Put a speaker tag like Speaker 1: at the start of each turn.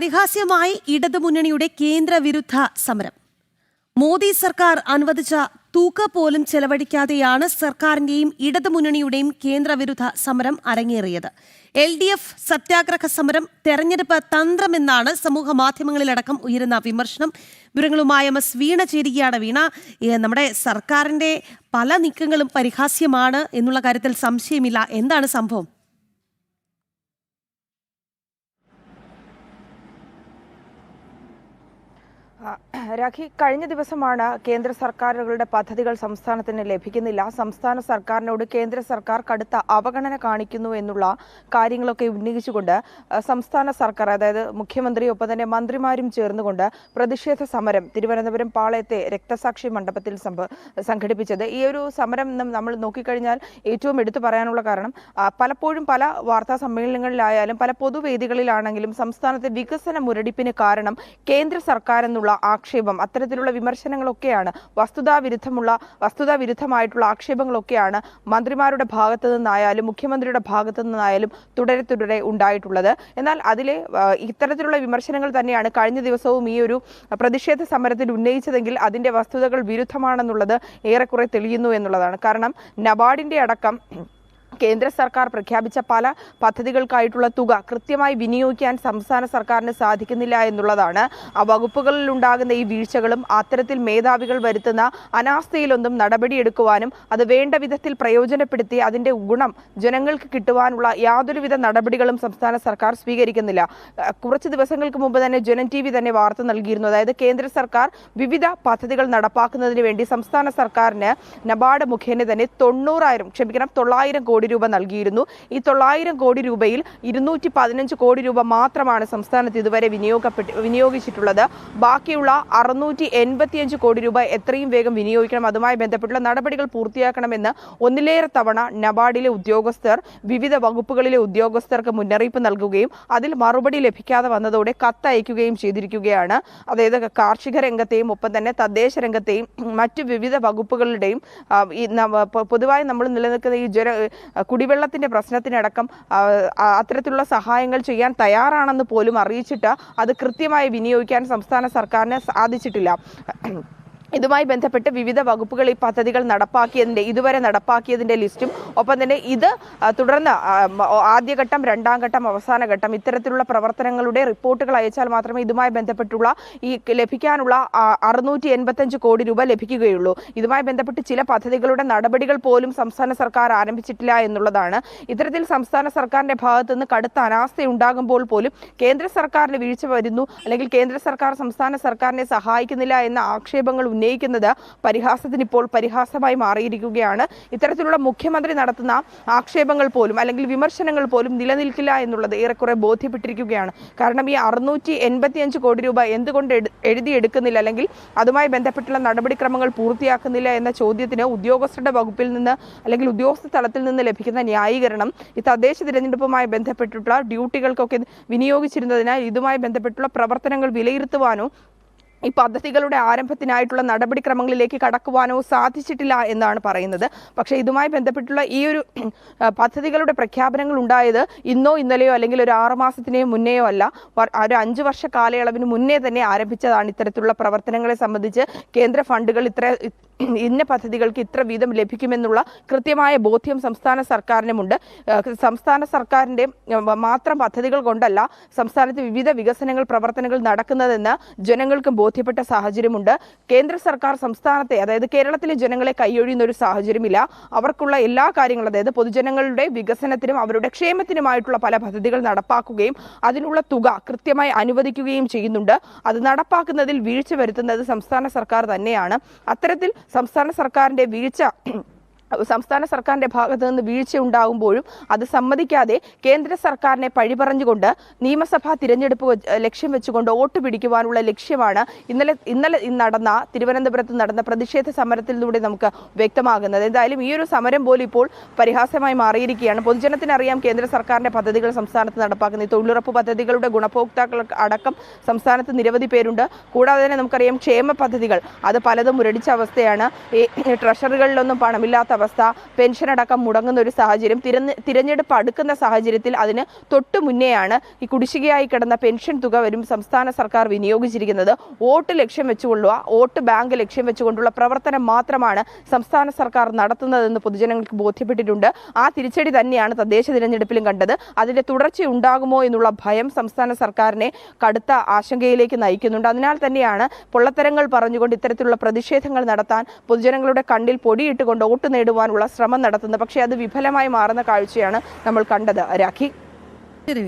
Speaker 1: പരിഹാസ്യമായി ഇടതുമുന്നണിയുടെ കേന്ദ്ര വിരുദ്ധ സമരം. മോദി സർക്കാർ അനുവദിച്ച തൂക്ക പോലും ചെലവഴിക്കാതെയാണ് സർക്കാരിന്റെയും ഇടതുമുന്നണിയുടെയും കേന്ദ്ര വിരുദ്ധ സമരം അരങ്ങേറിയത്. എൽ ഡി എഫ് സത്യാഗ്രഹ സമരം തെരഞ്ഞെടുപ്പ് തന്ത്രമെന്നാണ് സമൂഹ മാധ്യമങ്ങളിലടക്കം ഉയരുന്ന വിമർശനം. വിവരങ്ങളുമായി എം എസ് വീണ ചേരുകയാണ് വീണ. നമ്മുടെ സർക്കാരിന്റെ പല നീക്കങ്ങളും പരിഹാസ്യമാണ് എന്നുള്ള കാര്യത്തിൽ സംശയമില്ല. എന്താണ് സംഭവം?
Speaker 2: രാഖി കഴിഞ്ഞ ദിവസമാണ് കേന്ദ്ര സർക്കാരുകളുടെ പദ്ധതികൾ സംസ്ഥാനത്തിന് ലഭിക്കുന്നില്ല. സംസ്ഥാന സർക്കാരിനോട് കേന്ദ്ര സർക്കാർ കടുത്ത അവഗണന കാണിക്കുന്നു എന്നുള്ള കാര്യങ്ങളൊക്കെ ഉന്നയിച്ചുകൊണ്ട് സംസ്ഥാന സർക്കാർ അതായത് മുഖ്യമന്ത്രി ഒപ്പം തന്നെ മന്ത്രിമാരും ചേർന്നുകൊണ്ട് പ്രതിഷേധ സമരം തിരുവനന്തപുരം പാളയത്തെ രക്തസാക്ഷി മണ്ഡപത്തിൽ സംഘടിപ്പിച്ചത്. ഈ ഒരു സമരം നമ്മൾ നോക്കിക്കഴിഞ്ഞാൽ ഏറ്റവും എടുത്തു പറയാനുള്ള കാരണം പലപ്പോഴും പല വാർത്താ സമ്മേളനങ്ങളിലായാലും പല പൊതുവേദികളിലാണെങ്കിലും സംസ്ഥാനത്തെ വികസന മുരടിപ്പിന് കാരണം കേന്ദ്ര സർക്കാർ എന്നുള്ള ആക്ഷേപം അത്തരത്തിലുള്ള വിമർശനങ്ങളൊക്കെയാണ് വസ്തുതാ വിരുദ്ധമുള്ള വസ്തുതാ വിരുദ്ധമായിട്ടുള്ള ആക്ഷേപങ്ങളൊക്കെയാണ് മന്ത്രിമാരുടെ ഭാഗത്തു നിന്നായാലും മുഖ്യമന്ത്രിയുടെ ഭാഗത്തു നിന്നായാലും തുടരെ തുടരെ ഉണ്ടായിട്ടുള്ളത്. എന്നാൽ അതിലെ ഇത്തരത്തിലുള്ള വിമർശനങ്ങൾ തന്നെയാണ് കഴിഞ്ഞ ദിവസവും ഈ ഒരു പ്രതിഷേധ സമരത്തിൽ ഉന്നയിച്ചതെങ്കിൽ അതിന്റെ വസ്തുതകൾ വിരുദ്ധമാണെന്നുള്ളത് ഏറെക്കുറെ തെളിയുന്നു എന്നുള്ളതാണ്. കാരണം നബാർഡിന്റെ അടക്കം കേന്ദ്ര സർക്കാർ പ്രഖ്യാപിച്ച പല പദ്ധതികൾക്കായിട്ടുള്ള തുക കൃത്യമായി വിനിയോഗിക്കാൻ സംസ്ഥാന സർക്കാരിന് സാധിക്കുന്നില്ല എന്നുള്ളതാണ്. ആ വകുപ്പുകളിൽ ഉണ്ടാകുന്ന ഈ വീഴ്ചകളും അത്തരത്തിൽ മേധാവികൾ വരുത്തുന്ന അനാസ്ഥയിലൊന്നും നടപടിയെടുക്കുവാനും അത് വേണ്ട വിധത്തിൽ പ്രയോജനപ്പെടുത്തി അതിന്റെ ഗുണം ജനങ്ങൾക്ക് കിട്ടുവാനുള്ള യാതൊരുവിധ നടപടികളും സംസ്ഥാന സർക്കാർ സ്വീകരിക്കുന്നില്ല. കുറച്ച് ദിവസങ്ങൾക്ക് മുമ്പ് തന്നെ ജനൻ ടി തന്നെ വാർത്ത നൽകിയിരുന്നു. അതായത് കേന്ദ്ര സർക്കാർ വിവിധ പദ്ധതികൾ നടപ്പാക്കുന്നതിന് വേണ്ടി സംസ്ഥാന സർക്കാരിന് നബാർഡ് മുഖേന തന്നെ തൊണ്ണൂറായിരം ക്ഷമിക്കണം തൊള്ളായിരം കോടി രൂപ നൽകിയിരുന്നു. ഈ തൊള്ളായിരം കോടി രൂപയിൽ ഇരുന്നൂറ്റി പതിനഞ്ച് കോടി രൂപ മാത്രമാണ് സംസ്ഥാനത്ത് ഇതുവരെ വിനിയോഗപ്പെട്ട് വിനിയോഗിച്ചിട്ടുള്ളത്. ബാക്കിയുള്ള അറുന്നൂറ്റി എൺപത്തിയഞ്ച് കോടി രൂപ എത്രയും വേഗം വിനിയോഗിക്കണം. അതുമായി ബന്ധപ്പെട്ടുള്ള നടപടികൾ പൂർത്തിയാക്കണമെന്ന് ഒന്നിലേറെ തവണ നബാർഡിലെ ഉദ്യോഗസ്ഥർ വിവിധ വകുപ്പുകളിലെ ഉദ്യോഗസ്ഥർക്ക് മുന്നറിയിപ്പ് നൽകുകയും അതിൽ മറുപടി ലഭിക്കാതെ വന്നതോടെ കത്തയക്കുകയും ചെയ്തിരിക്കുകയാണ്. അതായത് കാർഷിക രംഗത്തെയും ഒപ്പം തന്നെ തദ്ദേശ രംഗത്തെയും മറ്റു വിവിധ വകുപ്പുകളുടെയും ഈ പൊതുവായി നമ്മൾ നിലനിൽക്കുന്ന ഈ ജല കുടിവെള്ളത്തിന്റെ പ്രശ്നത്തിനടക്കം അത്തരത്തിലുള്ള സഹായങ്ങൾ ചെയ്യാൻ തയ്യാറാണെന്ന് പോലും അറിയിച്ചിട്ട് അത് കൃത്യമായി വിനിയോഗിക്കാൻ സംസ്ഥാന സർക്കാരിന് സാധിച്ചിട്ടില്ല. ഇതുമായി ബന്ധപ്പെട്ട് വിവിധ വകുപ്പുകൾ ഈ പദ്ധതികൾ നടപ്പാക്കിയതിന്റെ ഇതുവരെ നടപ്പാക്കിയതിന്റെ ലിസ്റ്റും ഒപ്പം തന്നെ ഇത് തുടർന്ന് ആദ്യഘട്ടം രണ്ടാം ഘട്ടം അവസാന ഘട്ടം ഇത്തരത്തിലുള്ള പ്രവർത്തനങ്ങളുടെ റിപ്പോർട്ടുകൾ അയച്ചാൽ മാത്രമേ ഇതുമായി ബന്ധപ്പെട്ടുള്ള ഈ ലഭിക്കാനുള്ള അറുന്നൂറ്റി എൺപത്തഞ്ച് കോടി രൂപ ലഭിക്കുകയുള്ളൂ. ഇതുമായി ബന്ധപ്പെട്ട് ചില പദ്ധതികളുടെ നടപടികൾ പോലും സംസ്ഥാന സർക്കാർ ആരംഭിച്ചിട്ടില്ല എന്നുള്ളതാണ്. ഇത്തരത്തിൽ സംസ്ഥാന സർക്കാരിന്റെ ഭാഗത്തു നിന്ന് കടുത്ത അനാസ്ഥ ഉണ്ടാകുമ്പോൾ പോലും കേന്ദ്ര സർക്കാരിന് വീഴ്ച വരുന്നു. അല്ലെങ്കിൽ കേന്ദ്ര സർക്കാർ സംസ്ഥാന സർക്കാരിനെ സഹായിക്കുന്നില്ല എന്ന ആക്ഷേപങ്ങൾ ഉന്നയിക്കുന്നത് പരിഹാസത്തിന് ഇപ്പോൾ പരിഹാസമായി മാറിയിരിക്കുകയാണ്. ഇത്തരത്തിലുള്ള മുഖ്യമന്ത്രി നടത്തുന്ന ആക്ഷേപങ്ങൾ പോലും അല്ലെങ്കിൽ വിമർശനങ്ങൾ പോലും നിലനിൽക്കില്ല എന്നുള്ളത് ഏറെക്കുറെ ബോധ്യപ്പെട്ടിരിക്കുകയാണ്. കാരണം ഈ അറുന്നൂറ്റി എൺപത്തിയഞ്ച് കോടി രൂപ എന്തുകൊണ്ട് എഴുതിയെടുക്കുന്നില്ല അല്ലെങ്കിൽ അതുമായി ബന്ധപ്പെട്ടുള്ള നടപടിക്രമങ്ങൾ പൂർത്തിയാക്കുന്നില്ല എന്ന ചോദ്യത്തിന് ഉദ്യോഗസ്ഥരുടെ വകുപ്പിൽ നിന്ന് അല്ലെങ്കിൽ ഉദ്യോഗസ്ഥ തലത്തിൽ നിന്ന് ലഭിക്കുന്ന ന്യായീകരണം ഈ തദ്ദേശ തിരഞ്ഞെടുപ്പുമായി ബന്ധപ്പെട്ടിട്ടുള്ള ഡ്യൂട്ടികൾക്കൊക്കെ വിനിയോഗിച്ചിരുന്നതിനാൽ ഇതുമായി ബന്ധപ്പെട്ടുള്ള പ്രവർത്തനങ്ങൾ വിലയിരുത്തുവാനോ ഈ പദ്ധതികളുടെ ആരംഭത്തിനായിട്ടുള്ള നടപടിക്രമങ്ങളിലേക്ക് കടക്കുവാനോ സാധിച്ചിട്ടില്ല എന്നാണ് പറയുന്നത്. പക്ഷേ ഇതുമായി ബന്ധപ്പെട്ടുള്ള ഈ ഒരു പദ്ധതികളുടെ പ്രഖ്യാപനങ്ങൾ ഉണ്ടായത് ഇന്നോ ഇന്നലെയോ അല്ലെങ്കിൽ ഒരു ആറുമാസത്തിനെയോ മുന്നേയോ അല്ല. ഒരു അഞ്ച് വർഷ കാലയളവിന് മുന്നേ തന്നെ ആരംഭിച്ചതാണ് ഇത്തരത്തിലുള്ള പ്രവർത്തനങ്ങളെ സംബന്ധിച്ച് കേന്ദ്ര ഫണ്ടുകൾ ഇത്ര ഇന്ന പദ്ധതികൾക്ക് ഇത്ര വീതം ലഭിക്കുമെന്നുള്ള കൃത്യമായ ബോധ്യം സംസ്ഥാന സർക്കാരിനുമുണ്ട്. സംസ്ഥാന സർക്കാരിന്റെ മാത്രം പദ്ധതികൾ കൊണ്ടല്ല സംസ്ഥാനത്ത് വിവിധ വികസനങ്ങൾ പ്രവർത്തനങ്ങൾ നടക്കുന്നതെന്ന് ജനങ്ങൾക്കും ബോധ്യപ്പെട്ട സാഹചര്യമുണ്ട്. കേന്ദ്ര സർക്കാർ സംസ്ഥാനത്തെ അതായത് കേരളത്തിലെ ജനങ്ങളെ കൈയൊഴിയുന്ന ഒരു സാഹചര്യമില്ല. അവർക്കുള്ള എല്ലാ കാര്യങ്ങളും അതായത് പൊതുജനങ്ങളുടെ വികസനത്തിനും അവരുടെ ക്ഷേമത്തിനുമായിട്ടുള്ള പല പദ്ധതികൾ നടപ്പാക്കുകയും അതിനുള്ള തുക കൃത്യമായി അനുവദിക്കുകയും ചെയ്യുന്നുണ്ട്. അത് നടപ്പാക്കുന്നതിൽ വീഴ്ച വരുത്തുന്നത് സംസ്ഥാന സർക്കാർ തന്നെയാണ്. അത്തരത്തിൽ സംസ്ഥാന സർക്കാരിന്റെ വീഴ്ച സംസ്ഥാന സർക്കാരിന്റെ ഭാഗത്തു നിന്ന് വീഴ്ച ഉണ്ടാകുമ്പോഴും അത് സമ്മതിക്കാതെ കേന്ദ്ര സർക്കാരിനെ പഴിപറഞ്ഞുകൊണ്ട് നിയമസഭാ തിരഞ്ഞെടുപ്പ് ലക്ഷ്യം വെച്ചുകൊണ്ട് വോട്ട് പിടിക്കുവാനുള്ള ലക്ഷ്യമാണ് ഇന്നലെ ഇന്നലെ നടന്ന തിരുവനന്തപുരത്ത് നടന്ന പ്രതിഷേധ സമരത്തിലൂടെ നമുക്ക് വ്യക്തമാകുന്നത്. എന്തായാലും ഈ ഒരു സമരം പോലും ഇപ്പോൾ പരിഹാസമായി മാറിയിരിക്കുകയാണ്. പൊതുജനത്തിനറിയാം കേന്ദ്ര സർക്കാരിന്റെ പദ്ധതികൾ സംസ്ഥാനത്ത് നടപ്പാക്കുന്ന. തൊഴിലുറപ്പ് പദ്ധതികളുടെ ഗുണഭോക്താക്കൾ അടക്കം സംസ്ഥാനത്ത് നിരവധി പേരുണ്ട്. കൂടാതെ തന്നെ നമുക്കറിയാം ക്ഷേമ പദ്ധതികൾ അത് പലതും മുരടിച്ച അവസ്ഥയാണ്. ഈ ട്രഷറികളിലൊന്നും പണമില്ലാത്ത അവസ്ഥ പെൻഷനടക്കം മുടങ്ങുന്ന ഒരു സാഹചര്യം തിരഞ്ഞ് തിരഞ്ഞെടുപ്പ് അടുക്കുന്ന സാഹചര്യത്തിൽ അതിന് തൊട്ടു മുന്നെയാണ് ഈ കുടിശ്ശികയായി കിടന്ന പെൻഷൻ തുക വരും സംസ്ഥാന സർക്കാർ വിനിയോഗിച്ചിരിക്കുന്നത്. വോട്ട് ലക്ഷ്യം വെച്ചുകൊള്ളുക വോട്ട് ബാങ്ക് ലക്ഷ്യം വെച്ചുകൊണ്ടുള്ള പ്രവർത്തനം മാത്രമാണ് സംസ്ഥാന സർക്കാർ നടത്തുന്നതെന്ന് പൊതുജനങ്ങൾക്ക് ബോധ്യപ്പെട്ടിട്ടുണ്ട്. ആ തിരിച്ചടി തന്നെയാണ് തദ്ദേശ തിരഞ്ഞെടുപ്പിലും കണ്ടത്. അതിന്റെ തുടർച്ച ഉണ്ടാകുമോ എന്നുള്ള ഭയം സംസ്ഥാന സർക്കാരിനെ കടുത്ത ആശങ്കയിലേക്ക് നയിക്കുന്നുണ്ട്. അതിനാൽ തന്നെയാണ് പൊള്ളത്തരങ്ങൾ പറഞ്ഞുകൊണ്ട് ഇത്തരത്തിലുള്ള പ്രതിഷേധങ്ങൾ നടത്താൻ പൊതുജനങ്ങളുടെ കണ്ണിൽ പൊടിയിട്ടുകൊണ്ട് വോട്ട് നേടുവാനുള്ള ശ്രമം നടത്തുന്നത്. പക്ഷേ അത് വിഫലമായി മാറുന്ന കാഴ്ചയാണ് നമ്മൾ കണ്ടത്. രാഖി.
Speaker 1: ശരി